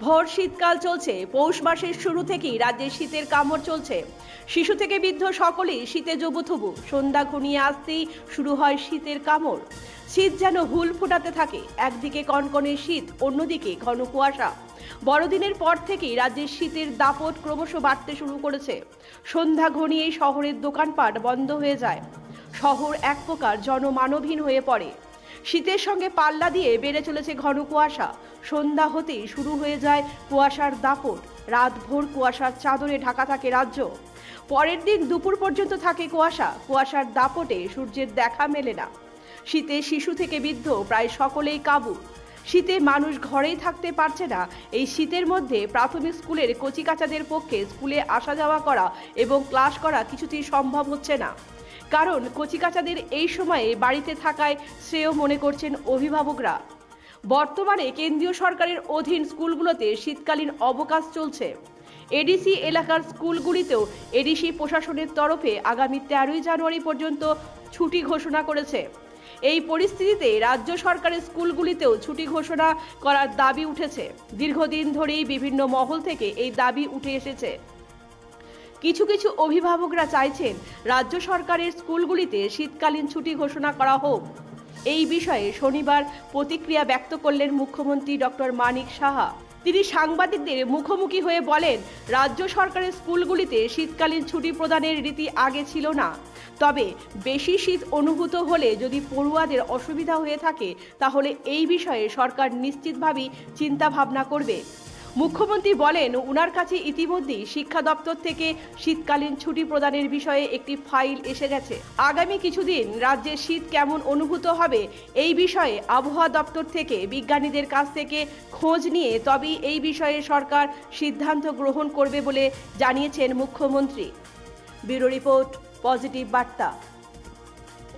ভোর শীতকাল চলছে। পৌষ মাসের শুরু থেকেই রাজ্যে শীতের কামড় চলছে। শিশু থেকে বৃদ্ধ সকলেই শীতে জবুথবু সন্ধ্যা ঘনিয়ে আসতেই শুরু হয় শীতের কামড়। শীত যেন হুল ফুটাতে থাকে। একদিকে কনকনে শীত, অন্যদিকে ঘন কুয়াশা। বড়দিনের পর থেকেই রাজ্যের শীতের দাপট ক্রমশ বাড়তে শুরু করেছে। সন্ধ্যা ঘনিয়েই শহরের দোকানপাট বন্ধ হয়ে যায়। শহর এক প্রকার জনমানবহীন হয়ে পড়ে। শীতের সঙ্গে পাল্লা দিয়ে বেড়ে চলেছে ঘন কুয়াশা। সন্ধ্যা হতেই শুরু হয়ে যায় কুয়াশার দাপট। রাতভর কুয়াশার চাদরে ঢাকা থাকে রাজ্য। পরের দিন দুপুর পর্যন্ত থাকে কুয়াশা। কুয়াশার দাপটে সূর্যের দেখা মেলে না। শীতে শিশু থেকে বৃদ্ধ প্রায় সকলেই কাবু। শীতে মানুষ ঘরেই থাকতে পারছে না। এই শীতের মধ্যে প্রাথমিক স্কুলের কচিকাচাদের পক্ষে স্কুলে আসা যাওয়া করা এবং ক্লাস করা কিছুতেই সম্ভব হচ্ছে না। কারণ কচিকাচাদের এই সময়ে বাড়িতে থাকায় শ্রেয় মনে করছেন অভিভাবকরা। বর্তমানে কেন্দ্রীয় সরকারের অধীন স্কুলগুলোতে শীতকালীন অবকাশ চলছে। এডিসি এলাকার স্কুলগুলিতেও এডিসি প্রশাসনের তরফে আগামী তেরোই জানুয়ারি পর্যন্ত ছুটি ঘোষণা করেছে। এই পরিস্থিতিতে রাজ্য সরকারের স্কুলগুলিতেও ছুটি ঘোষণা করার দাবি উঠেছে। দীর্ঘদিন ধরেই বিভিন্ন মহল থেকে এই দাবি উঠে এসেছে। কিছু কিছু অভিভাবকরা চাইছেন রাজ্য সরকারের স্কুলগুলিতে শীতকালীন ছুটি ঘোষণা করা হোক। এই বিষয়ে শনিবার প্রতিক্রিয়া ব্যক্ত করলেন মুখ্যমন্ত্রী ডক্টর মানিক সাহা। তিনি সাংবাদিকদের মুখোমুখি হয়ে বলেন, রাজ্য সরকারের স্কুলগুলিতে শীতকালীন ছুটি প্রদানের রীতি আগে ছিল না। তবে বেশি শীত অনুভূত হলে যদি পড়ুয়াদের অসুবিধা হয়ে থাকে, তাহলে এই বিষয়ে সরকার নিশ্চিতভাবেই চিন্তা ভাবনা করবে। মুখ্যমন্ত্রী বলেন, উনার কাছে ইতিমধ্যেই শিক্ষা দপ্তর থেকে শীতকালীন ছুটি প্রদানের বিষয়ে একটি ফাইল এসে গেছে। আগামী কিছুদিন রাজ্যে শীত কেমন অনুভূত হবে এই বিষয়ে আবহাওয়া দপ্তর থেকে বিজ্ঞানীদের কাছ থেকে খোঁজ নিয়ে তবেই এই বিষয়ে সরকার সিদ্ধান্ত গ্রহণ করবে বলে জানিয়েছেন মুখ্যমন্ত্রী। ব্যুরো রিপোর্ট, পজিটিভ বার্তা।